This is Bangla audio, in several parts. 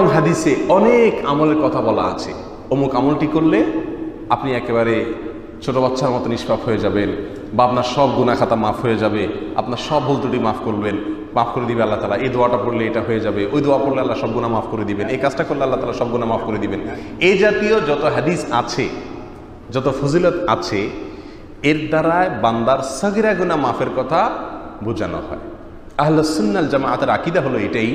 বরং হাদিসে অনেক আমলের কথা বলা আছে। অমুক আমলটি করলে আপনি একেবারে ছোট বাচ্চার মতো নিষ্পাপ হয়ে যাবেন, বা আপনার সব গুণা খাতা মাফ হয়ে যাবে, আপনার সব ভুল ত্রুটি মাফ করবেন, মাফ করে দিবে আল্লাহ তালা এই দোয়াটা পড়লে এটা হয়ে যাবে, ওই দোয়া পড়লে আল্লাহ সব গুণা মাফ করে দিবেন, এই কাজটা করলে আল্লাহ তালা সব গুণা মাফ করে দিবেন। এই জাতীয় যত হাদিস আছে, যত ফজিলত আছে, এর দ্বারায় বান্দার সাগিরা গুনা মাফের কথা বোঝানো হয়। আহলসুন্নাল জামাআতের আকিদা হলো এটাই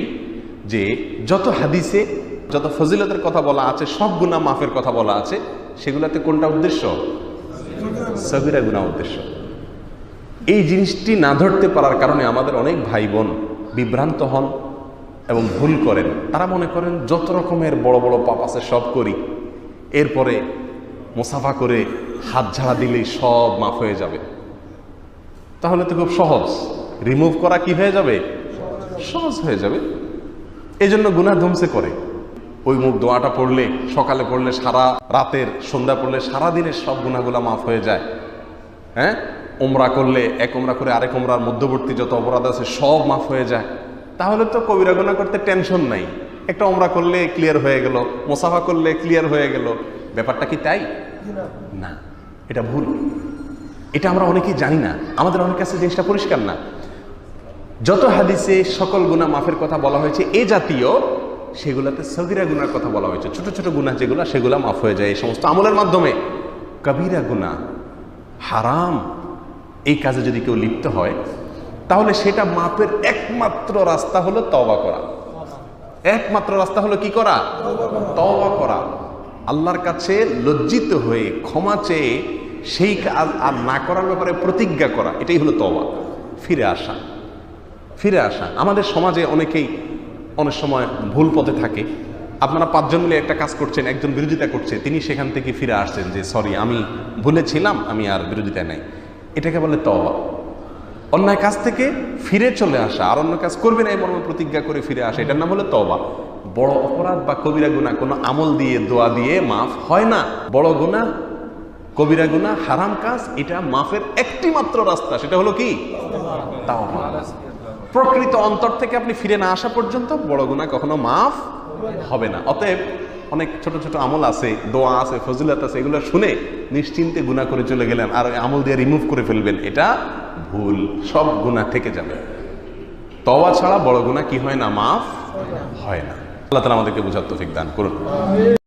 যে যত হাদিসে যত ফজিলতের কথা বলা আছে, সব গুণা মাফের কথা বলা আছে, সেগুলোতে কোনটা উদ্দেশ্য? সবিরা গুণা উদ্দেশ্য। এই জিনিসটি না ধরতে পারার কারণে আমাদের অনেক ভাই বোন বিভ্রান্ত হন এবং ভুল করেন। তারা মনে করেন, যত রকমের বড় বড় পাপ আছে সব করি। এরপরে মোসাফা করে হাত ঝাড়া দিলেই সব মাফ হয়ে যাবে। তাহলে তো খুব সহজ। রিমুভ করা কি হয়ে যাবে? সহজ হয়ে যাবে। এই জন্য গুনা ধ্বংসে করে। ওই মুখ দোয়াটা পড়লে, সকালে পড়লে সারা, রাতের সন্ধ্যা পড়লে সারা দিনের সব গুণাগুলা মাফ হয়ে যায়। হ্যাঁ? ওমরা করলে, এক ওমরা করে আরেক ওমরার মধ্যবর্তী যত অপরাধ আছে সব মাফ হয়ে যায়। তাহলে তো কবিরা গুণা করতে টেনশন নাই। একটা ওমরা করলে ক্লিয়ার হয়ে গেল, মোসাফা করলে ক্লিয়ার হয়ে গেল। ব্যাপারটা কি তাই? না। এটা ভুল। এটা আমরা অনেকেই জানি না। আমাদের অনেক কাছে জিনিসটা পরিষ্কার না। যত হাদিসে সকল গুণা মাফের কথা বলা হয়েছে, এ জাতীয়, সেগুলাতে সগিরা গুনার কথা বলা হয়েছে। ছোট ছোট গুণা যেগুলো, সেগুলো মাফ হয়ে যায় এই সমস্ত আমলের মাধ্যমে। কবিরা গুণা হারাম, এই কাজে যদি কেউ লিপ্ত হয়, তাহলে সেটা মাপের একমাত্র রাস্তা হলো তওবা করা। একমাত্র রাস্তা হলো কি করা? তওবা করা। আল্লাহর কাছে লজ্জিত হয়ে, ক্ষমা চেয়ে, সেই কাজ আর না করার ব্যাপারে প্রতিজ্ঞা করা, এটাই হলো তওবা। ফিরে আসা। ফিরে আসা। আমাদের সমাজে অনেকেই অনেক সময় ভুল পথে থাকে। আপনারা পাঁচজন মিলে একটা কাজ করছেন, একজন বিরোধিতা করছে, তিনি সেখান থেকে ফিরে আসছেন যে, সরি, আমি ভুলেছিলাম, আমি আর বিরোধিতা নাই। এটাকে বলে তওবা। অন্যায় কাজ থেকে ফিরে চলে আসা আর অন্য কাজ করবে না এই মর্মে প্রতিজ্ঞা করে ফিরে আসা, এটার নাম হলো তওবা। বড় অপরাধ বা কবিরা গুণা কোনো আমল দিয়ে, দোয়া দিয়ে মাফ হয় না। বড় গুণা কবিরা গুণা হারাম কাজ, এটা মাফের একটি মাত্র রাস্তা, সেটা হলো কি? তাওবা। প্রকৃত অন্তর থেকে আপনি ফিরে না আসা পর্যন্ত বড় গুণা কখনো মাফ হবে না। অতএব অনেক ছোট ছোট আমল আছে, দোয়া আছে, ফজিলত আছে, এগুলো শুনে নিশ্চিন্তে গুণা করে চলে গেলেন আর আমল দিয়ে রিমুভ করে ফেলবেন। এটা ভুল, সব গুণা থেকে যাবে। তওবা ছাড়া বড় গুণা কি হয় না? মাফ হয় না। আল্লাহ তালা আমাদেরকে বুঝার তৌফিক দান করুন।